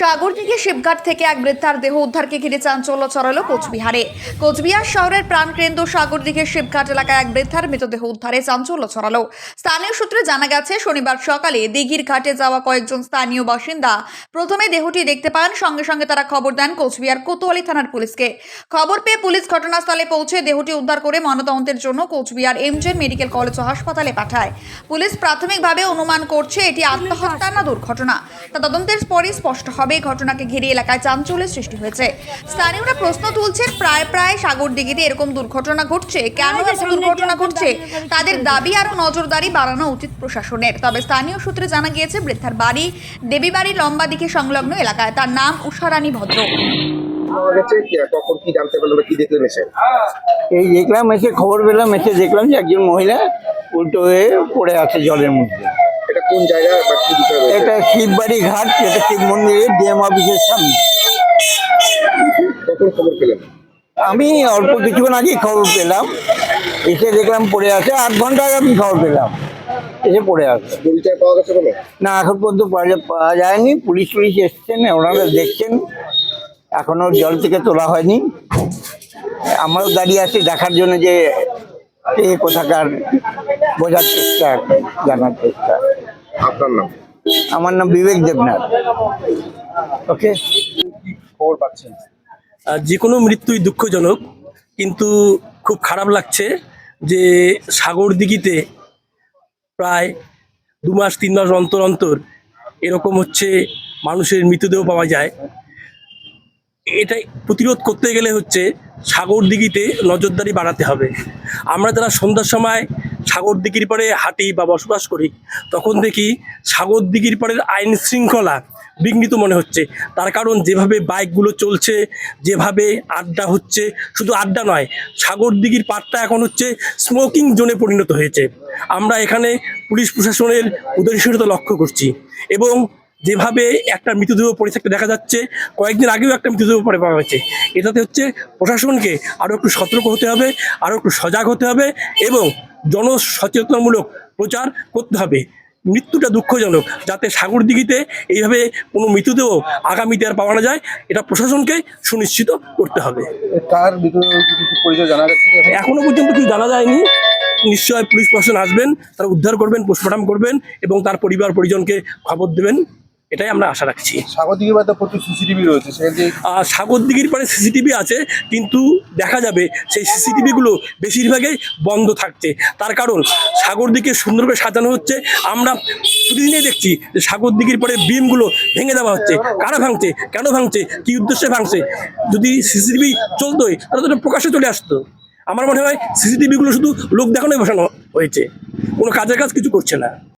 সাগরদিঘি শিবঘাট থেকে এক বৃদ্ধার দেহ উদ্ধারকে ঘিরে চাঞ্চল্য ছড়ালো কোচবিহারে। কোচবিহার শহরের প্রাণকেন্দ্র সাগরদিঘির শিবঘাট এলাকায় এক বৃদ্ধার মৃতদেহ উদ্ধারে চাঞ্চল্য ছড়ালো। স্থানীয় সূত্রে জানা গেছে, শনিবার সকালে দিঘির ঘাটে যাওয়া কয়েকজন স্থানীয় বাসিন্দা প্রথমে দেহটি দেখতে পান, সঙ্গে সঙ্গে তারা খবর দেন কোচবিহার কোতোয়ালি থানার পুলিশকে। খবর পেয়ে পুলিশ ঘটনাস্থলে পৌঁছে দেহটি উদ্ধার করে ময়নাতদন্তের জন্য কোচবিহার এমজেন মেডিকেল কলেজ ও হাসপাতালে পাঠায়। পুলিশ প্রাথমিকভাবে অনুমান করছে, এটি আত্মহত্যা না দুর্ঘটনা। তা তদন্তের পরই স্পষ্ট হবে ঘটনাকে ঘিরে এলাকায় চাঞ্চল্যের সৃষ্টি হয়েছে। স্থানীয়রা প্রশ্ন তুলছেন প্রায় প্রায় সাগর দিঘিতে এরকম দুর্ঘটনা ঘটছে। কেন দুর্ঘটনা ঘটছে? তাদের দাবি আরও নজরদারি বাড়ানো উচিত প্রশাসনের। তবে স্থানীয় সূত্রে জানা গিয়েছে বৃদ্ধার বাড়ি দেবীবাড়ি লম্বা দিঘি সংলগ্ন এলাকায়। তার নাম উষারানী ভদ্র। কি- কখন কি জানতে পারলেন কি দেখলেন এসে এই দেখলাম এসে খবর পেলাম এসে দেখলাম যে একজন মহিলা উল্টো হয়ে পড়ে আছে জলের মধ্যে। কোন জায়গা বা কি বিষয় রয়েছে? এটা শিববাড়ি ঘাট এটা শিব মন্দিরের ডিএম অফিসের সামনে। কখন খবর পেলেন? আমি অল্প কিছুক্ষণ আগেই খবর পেলাম। এসে দেখলাম পড়ে আছে আধ ঘণ্টা আগে আমি খবর পেলাম। এসে পড়ে আছে। পরিচয় পাওয়া গেছে বলে না এখন পর্যন্ত পাওয়া যায়নি। পুলিশ টুলিশ এসছেন ওনারা দেখছেন। এখনও জল থেকে তোলা হয়নি। আমরাও দাঁড়িয়ে আছি দেখার জন্য যে কোথাকার বোঝার চেষ্টা জানার চেষ্টা। আপনার নাম? আমার নাম বিবেক দেবনাথ। ওকে। খবর পাচ্ছেন? যে কোনো মৃত্যুই দুঃখজনক কিন্তু খুব খারাপ লাগছে যে সাগর দিঘিতে প্রায় দু মাস তিন মাস অন্তর অন্তর এরকম হচ্ছে মানুষের মৃতদেহ পাওয়া যায়। এটা প্রতিরোধ করতে গেলে হচ্ছে সাগর দিঘিতে নজরদারি বাড়াতে হবে। আমরা যারা সন্ধ্যার সময় সাগর দিঘির পাড়ে হাঁটি বা বসবাস করি, তখন দেখি সাগর দিঘির পাড়ের আইন শৃঙ্খলা বিঘ্নিত মনে হচ্ছে। তার কারণ যেভাবে বাইকগুলো চলছে, যেভাবে আড্ডা হচ্ছে, শুধু আড্ডা নয়, সাগর দিঘির পাড়টা এখন হচ্ছে স্মোকিং জোনে পরিণত হয়েছে। আমরা এখানে পুলিশ প্রশাসনের উদাসীনতা লক্ষ্য করছি এবং যেভাবে একটা মৃতদেহ পড়ে থাকতে দেখা যাচ্ছে, কয়েকদিন আগেও একটা মৃতদেহ পড়ে পাওয়া হয়েছে এটাতে হচ্ছে প্রশাসনকে আরও একটু সতর্ক হতে হবে আরও একটু সজাগ হতে হবে এবং জনসচেতনমূলক প্রচার করতে হবে। মৃত্যুটা দুঃখজনক যাতে সাগর দিঘিতে এইভাবে কোনো মৃতদেহ আগামীতে আর পাওয়া না যায় এটা প্রশাসনকে সুনিশ্চিত করতে হবে। পরিচয় জানা গেছে এখনও পর্যন্ত কিছু জানা যায়নি। নিশ্চয় পুলিশ প্রশাসন আসবেন তারা উদ্ধার করবেন পোস্টমর্টম করবেন এবং তার পরিবার পরিজনকে খবর দেবেন। এটাই আমরা আশা রাখছি। সাগর দিঘি বাদে প্রচুর সিসিটিভি রয়েছে সেখান থেকে আর সাগর দিঘির পারে সিসিটিভি আছে কিন্তু দেখা যাবে সেই সিসিটিভিগুলো বেশিরভাগই বন্ধ থাকছে। তার কারণ সাগর দিকে সুন্দর করে সাজানো হচ্ছে। আমরা প্রতিদিনই দেখছি যে সাগর দিঘির পরে বিমগুলো ভেঙে দেওয়া হচ্ছে। কারা ভাঙছে? কেন ভাঙছে? কি উদ্দেশ্যে ভাঙছে? যদি সিসিটিভি চলতোই তাহলে তো প্রকাশ্যে চলে আসতো। আমার মনে হয় সিসিটিভিগুলো শুধু লোক দেখানোই বসানো হয়েছে। কোনো কাজের কাজ কিছু করছে না।